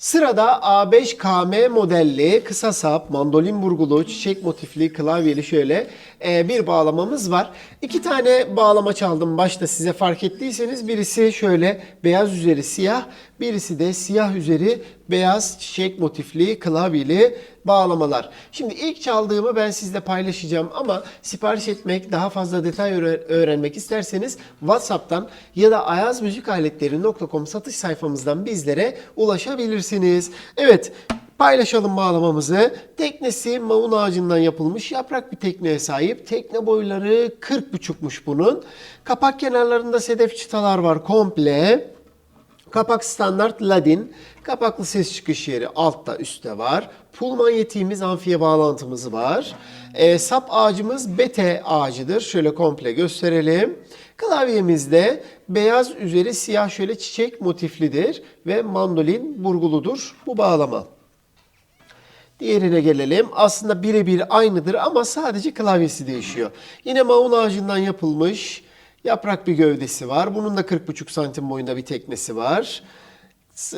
Sırada A5KM modelli kısa sap, mandolin burgulu, çiçek motifli, klavyeli şöyle e, bir bağlamamız var. İki tane bağlama çaldım başta size fark ettiyseniz. Birisi şöyle beyaz üzeri siyah, birisi de siyah üzeri beyaz çiçek motifli, klavyeli bağlamalar. Şimdi ilk çaldığımı ben sizle paylaşacağım ama sipariş etmek, daha fazla detay öğre- öğrenmek isterseniz WhatsApp'tan ya da ayazmüzikaletleri.com satış sayfamızdan bizlere ulaşabilirsiniz. Evet, paylaşalım bağlamamızı. Teknesi maun ağacından yapılmış yaprak bir tekneye sahip. Tekne boyları 40,5'muş bunun. Kapak kenarlarında sedef çıtalar var komple. Kapak standart ladin. Kapaklı ses çıkış yeri altta üstte var. Pul manyetiğimiz amfiye bağlantımız var. Ee, sap ağacımız bete ağacıdır. Şöyle komple gösterelim. Klavyemizde beyaz üzeri siyah şöyle çiçek motiflidir ve mandolin burguludur bu bağlama. Diğerine gelelim. Aslında birebir aynıdır ama sadece klavyesi değişiyor. Yine maun ağacından yapılmış yaprak bir gövdesi var. Bunun da 40,5 santim boyunda bir teknesi var.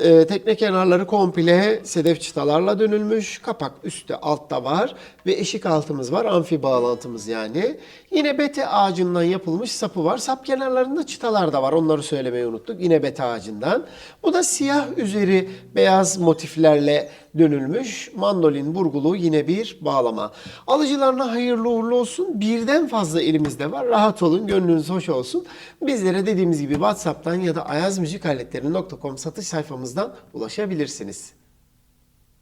E, tekne kenarları komple sedef çıtalarla dönülmüş. Kapak üstte altta var ve eşik altımız var. Amfi bağlantımız yani. Yine bete ağacından yapılmış sapı var. Sap kenarlarında çıtalar da var. Onları söylemeyi unuttuk. Yine bete ağacından. Bu da siyah üzeri beyaz motiflerle dönülmüş mandolin burgulu yine bir bağlama. Alıcılarına hayırlı uğurlu olsun. Birden fazla elimizde var. Rahat olun, gönlünüz hoş olsun. Bizlere dediğimiz gibi WhatsApp'tan ya da ayazmüzikaletleri.com satış sayfamızdan ulaşabilirsiniz.